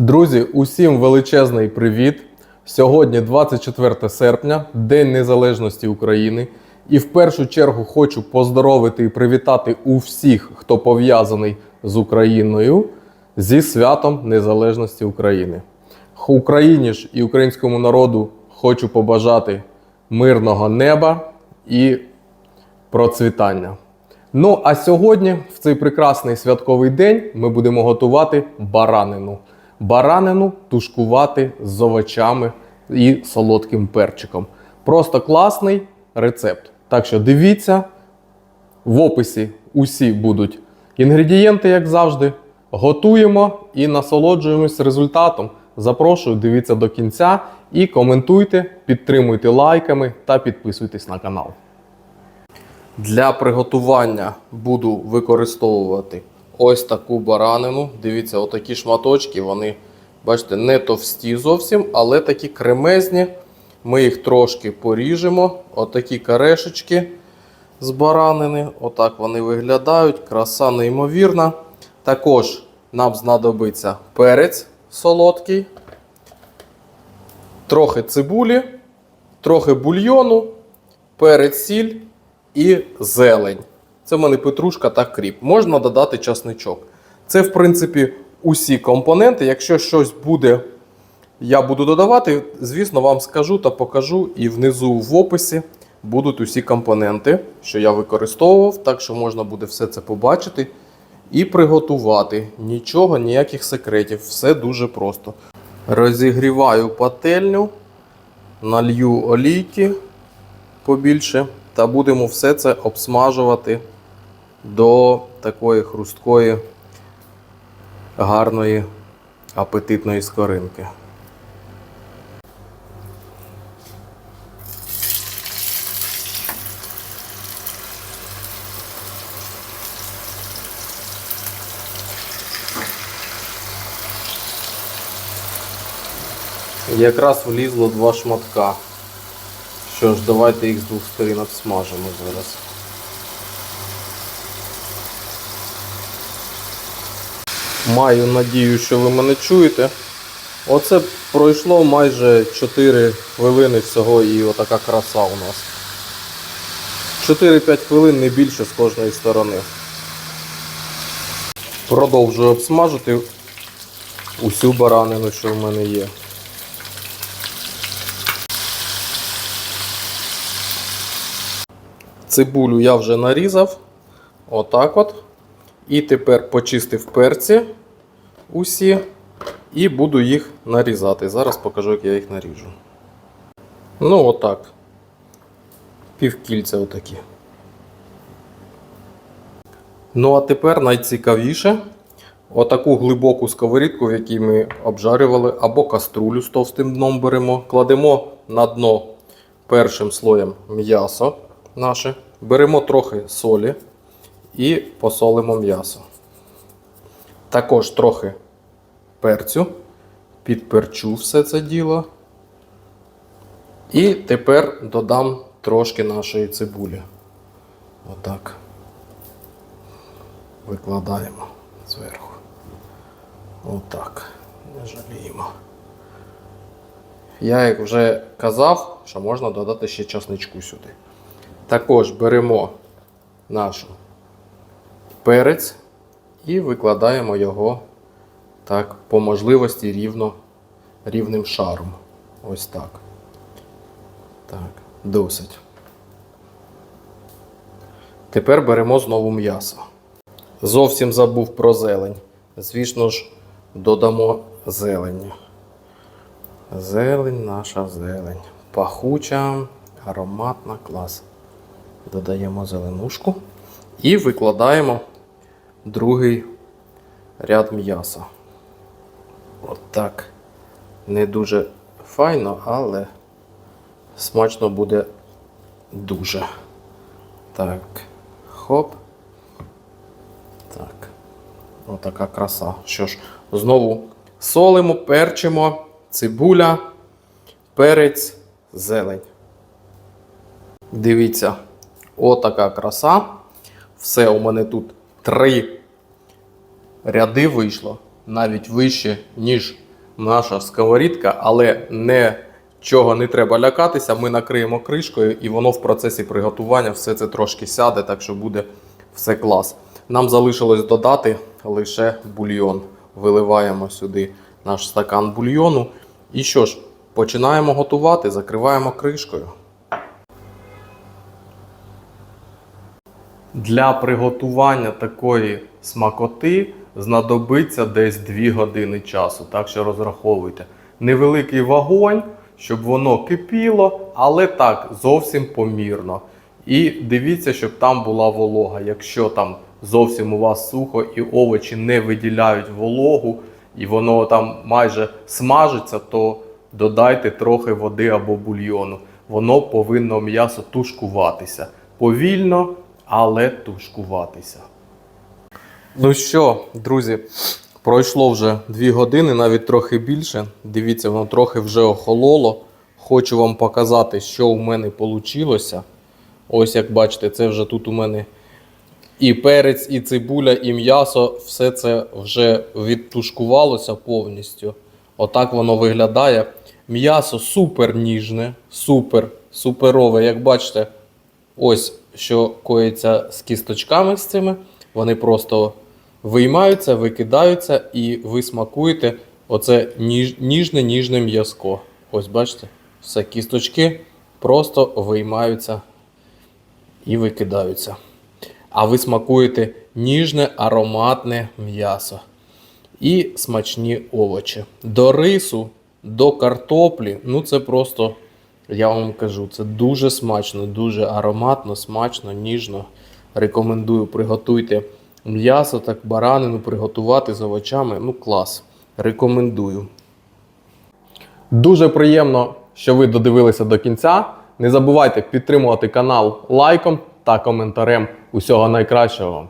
Друзі, усім величезний привіт! Сьогодні 24 серпня, День Незалежності України. І в першу чергу хочу поздоровити і привітати усіх, хто пов'язаний з Україною зі святом Незалежності України. Україні ж і українському народу хочу побажати мирного неба і процвітання. Ну а сьогодні, в цей прекрасний святковий день, ми будемо готувати баранину. Баранину тушкувати з овочами і солодким перчиком. Просто класний рецепт. Так що дивіться, в описі усі будуть інгредієнти, як завжди. Готуємо і насолоджуємось результатом. Запрошую, дивіться до кінця і коментуйте, підтримуйте лайками та підписуйтесь на канал. Для приготування буду використовувати ось таку баранину. Дивіться, отакі шматочки, вони, бачите, не товсті зовсім, але такі кремезні. Ми їх трошки поріжемо. Отакі карешечки з баранини. Отак вони виглядають. Краса неймовірна. Також нам знадобиться перець солодкий, трохи цибулі, трохи бульйону, перець сіль і зелень. Це в мене петрушка та кріп. Можна додати часничок. Це, в принципі, усі компоненти. Якщо щось буде, я буду додавати, звісно, вам скажу та покажу. І внизу в описі будуть усі компоненти, що я використовував. Так що можна буде все це побачити і приготувати. Нічого, ніяких секретів. Все дуже просто. Розігріваю пательню, налью олійки побільше. Та будемо все це обсмажувати до такої хрусткої, гарної, апетитної скоринки. Якраз влізло два шматка. Що ж, давайте їх з двох сторін обсмажимо зараз. Маю надію, що ви мене чуєте. Оце пройшло майже 4 хвилини всього і отака краса у нас. 4-5 хвилин не більше з кожної сторони. Продовжую обсмажити усю баранину, що в мене є. Цибулю я вже нарізав. Отак от. І тепер почистив перці усі. І буду їх нарізати. Зараз покажу, як я їх наріжу. Ну, отак. Півкільця отакі. Ну, а тепер найцікавіше. Отаку глибоку сковорідку, в якій ми обжарювали, або каструлю з товстим дном беремо. Кладемо на дно першим слоєм м'ясо наше. Беремо трохи солі і посолимо м'ясо. Також трохи перцю, підперчу все це діло. І тепер додам трошки нашої цибулі. Отак. Викладаємо зверху. Отак. Не жаліємо. Я як вже казав, що можна додати ще часничку сюди. Також беремо наш перець і викладаємо його так, по можливості рівно, рівним шаром. Ось так. Так, досить. Тепер беремо знову м'ясо. Зовсім забув про зелень. Звісно ж, додамо зелень. Зелень, наша зелень. Пахуча, ароматна, клас. Додаємо зеленушку і викладаємо другий ряд м'яса. От. Не дуже файно, але смачно буде дуже. Так. Хоп. Так. Отака краса. Що ж, знову солимо, перчимо, цибуля, перець, зелень. Дивіться, отака краса. Все у мене тут три ряди вийшло, навіть вище, ніж наша сковорідка, але нічого не треба лякатися. Ми накриємо кришкою і воно в процесі приготування все це трошки сяде, так що буде все клас. Нам залишилось додати лише бульйон. Виливаємо сюди наш стакан бульйону. І що ж, починаємо готувати, закриваємо кришкою. Для приготування такої смакоти знадобиться десь 2 години часу, так що розраховуйте. Невеликий вогонь, щоб воно кипіло, але так зовсім помірно. І дивіться, щоб там була волога. Якщо там зовсім у вас сухо і овочі не виділяють вологу, і воно там майже смажиться, то додайте трохи води або бульйону. Воно повинно м'ясо тушкуватися. Повільно, але тушкуватися. Ну що, друзі, пройшло вже 2 години, навіть трохи більше. Дивіться, воно трохи вже охололо. Хочу вам показати, що у мене вийшло. Ось як бачите, це вже тут у мене і перець, і цибуля, і м'ясо. Все це вже відтушкувалося повністю. Отак воно виглядає. М'ясо супер ніжне, супер, суперове. Як бачите, ось що коїться з кісточками з цими. Вони просто виймаються, викидаються, і ви смакуєте оце ніж, ніжне ніжне м'язко. Ось бачите, все кісточки просто виймаються і викидаються. А ви смакуєте ніжне ароматне м'ясо і смачні овочі. До рису, до картоплі, ну це просто, я вам кажу, це дуже смачно, дуже ароматно, смачно, ніжно. Рекомендую, приготуйте м'ясо, так баранину приготувати з овочами. Ну клас. Рекомендую. Дуже приємно, що ви додивилися до кінця. Не забувайте підтримувати канал лайком та коментарем. Усього найкращого.